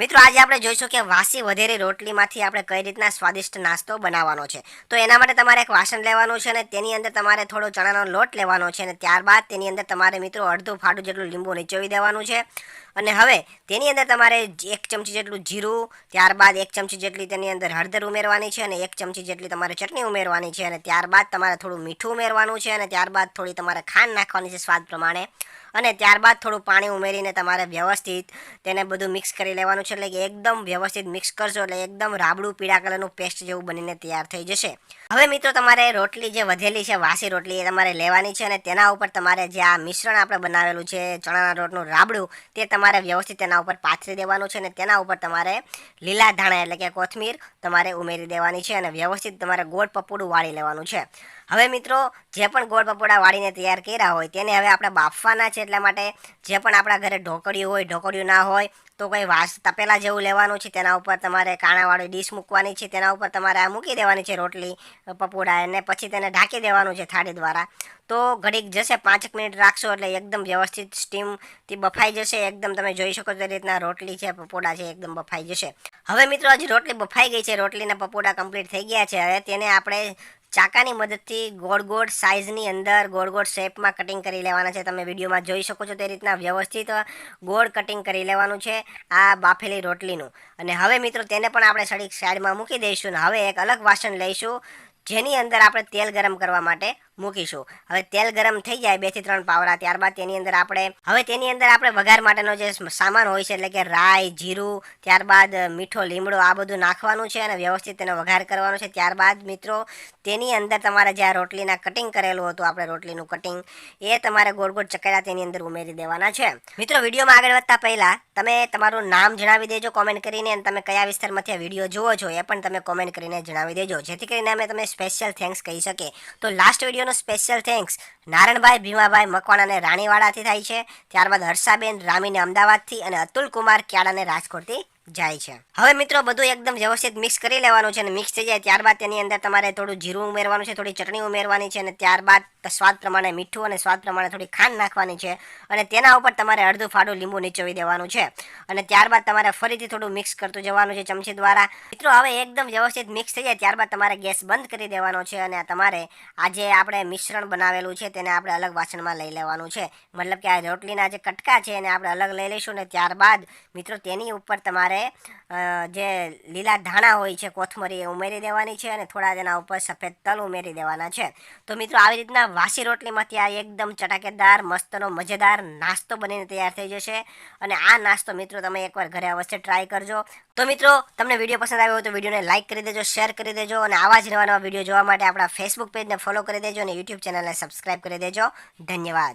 મિત્રો, આજે આપણે જોઈશું કે વાસી વધેરી રોટલીમાંથી આપણે કઈ રીતના સ્વાદિષ્ટ નાસ્તો બનાવવાનો છે. તો એના માટે તમારે એક વાસણ લેવાનું છે અને તેની અંદર તમારે થોડો ચણાનો લોટ લેવાનો છે અને ત્યારબાદ તેની અંદર તમારે મિત્રો અડધું ફાડું જેટલું લીંબુ નીચોવી દેવાનું છે. અને હવે તેની અંદર તમારે એક ચમચી જેટલું જીરું, ત્યારબાદ એક ચમચી જેટલી તેની અંદર હળદર ઉમેરવાની છે અને એક ચમચી જેટલી તમારે ચટણી ઉમેરવાની છે અને ત્યારબાદ તમારે થોડું મીઠું ઉમેરવાનું છે અને ત્યારબાદ થોડી તમારે ખાંડ નાખવાની છે સ્વાદ પ્રમાણે. અને ત્યારબાદ થોડું પાણી ઉમેરીને તમારે વ્યવસ્થિત તેને બધું મિક્સ કરી લેવાનું છે. એટલે કે એકદમ વ્યવસ્થિત મિક્સ કરશો એટલે એકદમ રાબડું પીળા કલરનું પેસ્ટ જેવું બનીને તૈયાર થઈ જશે. હવે મિત્રો તમારે રોટલી જે વધેલી છે, વાસી રોટલી એ તમારે લેવાની છે અને તેના ઉપર તમારે જે આ મિશ્રણ આપણે બનાવેલું છે, ચણાના રોટનું રાબડું, તે તમારે વ્યવસ્થિત તેના ઉપર પાથરી દેવાનું છે અને તેના ઉપર તમારે લીલા ધાણા એટલે કે કોથમીર તમારે ઉમેરી દેવાની છે અને વ્યવસ્થિત તમારે ગોળ પપોડું વાળી લેવાનું છે. હવે મિત્રો જે પણ ગોળ પપોડા વાળીને તૈયાર કર્યા હોય તેને હવે આપણે બાફવાના છે. એટલા માટે જે પણ આપણા ઘરે ઢોકળિયું હોય ઢોકળિયું ના હોય, તો કંઈ વાસ તપેલા જેવું લેવાનું છે, તેના ઉપર તમારે કાણાવાળી ડીશ મૂકવાની છે, તેના ઉપર તમારે આ મૂકી દેવાની છે, રોટલી પપોડા અને પછી તેને ઢાંકી દેવાનું છે થાળી દ્વારા. તો ઘડીક જશે, પાંચેક મિનિટ રાખશો એટલે એકદમ વ્યવસ્થિત સ્ટીમથી બફાઈ જશે, એકદમ તમે જોઈ શકો તે રીતના રોટલી છે પપોડા છે, એકદમ બફાઈ જશે. હવે મિત્રો હજી રોટલી બફાઈ ગઈ છે રોટલીના પપોડા કમ્પ્લીટ થઈ ગયા છે, હવે તેને આપણે ચાકાની મદદથી ગોળ ગોળ સાઇઝની અંદર ગોળ ગોળ શેપમાં કટિંગ કરી લેવાના છે. તમે વિડીયોમાં જોઈ શકો છો તે રીતના વ્યવસ્થિત ગોળ કટિંગ કરી લેવાનું છે આ બાફેલી રોટલીનું. અને હવે મિત્રો તેને પણ આપણે સડી સાઈડમાં મૂકી દઈશું ને હવે એક અલગ વાસણ લઈશું જેની અંદર આપણે તેલ ગરમ કરવા માટે મૂકીશું. હવે તેલ ગરમ થઈ જાય બેથી ત્રણ પાવડા, ત્યારબાદ તેની અંદર આપણે, હવે તેની અંદર આપણે વઘાર માટેનો જે સામાન હોય છે, એટલે કે રાઈ, જીરું, ત્યારબાદ મીઠો લીમડો, આ બધું નાખવાનું છે અને વ્યવસ્થિત તેનો વઘાર કરવાનો છે. ત્યારબાદ મિત્રો, તેની અંદર તમારે જે આ રોટલીના કટિંગ કરેલું હતું, આપણે રોટલીનું કટિંગ, એ તમારે ગોળ ગોળ ચકેડા તેની અંદર ઉમેરી દેવાના છે. મિત્રો, વિડીયોમાં આગળ વધતા પહેલાં, તમે તમારું નામ જણાવી દેજો કોમેન્ટ કરીને અને તમે કયા વિસ્તારમાંથી આ વીડિયો જુઓ છો, એ પણ તમે કોમેન્ટ કરીને જણાવી દેજો. જેથી કરીને અમે તમે સ્પેશિયલ થેન્ક્સ કહી શકીએ. તો લાસ્ટ વિડીયોનો સ્પેશિયલ થેન્ક્સ નારણભાઈ, ભીમાભાઈ મકવાણાને રાણીવાડાથી થાય છે. ત્યારબાદ હર્ષાબેન, રામીને અમદાવાદથી અને અતુલ કુમાર ક્યાડાને રાજકોટથી જાય છે. હવે મિત્રો, બધું એકદમ વ્યવસ્થિત મિક્સ કરી લેવાનું છે અને મિક્સ થઈ જાય ત્યારબાદ તેની અંદર તમારે થોડું જીરું ઉમેરવાનું છે, થોડી ચટણી ઉમેરવાની છે અને ત્યારબાદ સ્વાદ પ્રમાણે મીઠું અને સ્વાદ પ્રમાણે થોડી ખાંડ નાખવાની છે અને તેના ઉપર તમારે અડધું ફાડું લીંબુ નીચોવી દેવાનું છે. અને ત્યારબાદ તમારે ફરીથી થોડું મિક્સ કરતું જવાનું છે ચમચી દ્વારા. મિત્રો, હવે એકદમ વ્યવસ્થિત મિક્સ થઈ જાય ત્યારબાદ તમારે ગેસ બંધ કરી દેવાનો છે અને તમારે આ જે આપણે મિશ્રણ બનાવેલું છે તેને આપણે અલગ વાસણમાં લઈ લેવાનું છે. મતલબ કે આ રોટલીના જે કટકા છે એને આપણે અલગ લઈ લઈશું ને ત્યારબાદ મિત્રો, તેની ઉપર તમારે જે લીલા ધાણા હોય છે, કોથમરી એ ઉમેરી દેવાની છે અને થોડા તેના ઉપર સફેદ તલ ઉમેરી દેવાના છે. તો મિત્રો, આવી રીતના વાસી રોટલીમાંથી આ એકદમ ચટાકેદાર, મસ્તનો, મજેદાર નાસ્તો બનીને તૈયાર થઈ જશે. અને આ નાસ્તો, મિત્રો, તમે એકવાર ઘરે અવશ્ય ટ્રાય કરજો. તો મિત્રો, તમને વીડિયો પસંદ આવ્યો હોય તો વિડીયોને લાઇક કરી દેજો શેર કરી દેજો અને આવા જ નવા નવા વીડિયો જોવા માટે આપણા ફેસબુક પેજને ફોલો કરી દેજો અને યુટ્યુબ ચેનલને સબસ્ક્રાઇબ કરી દેજો. ધન્યવાદ.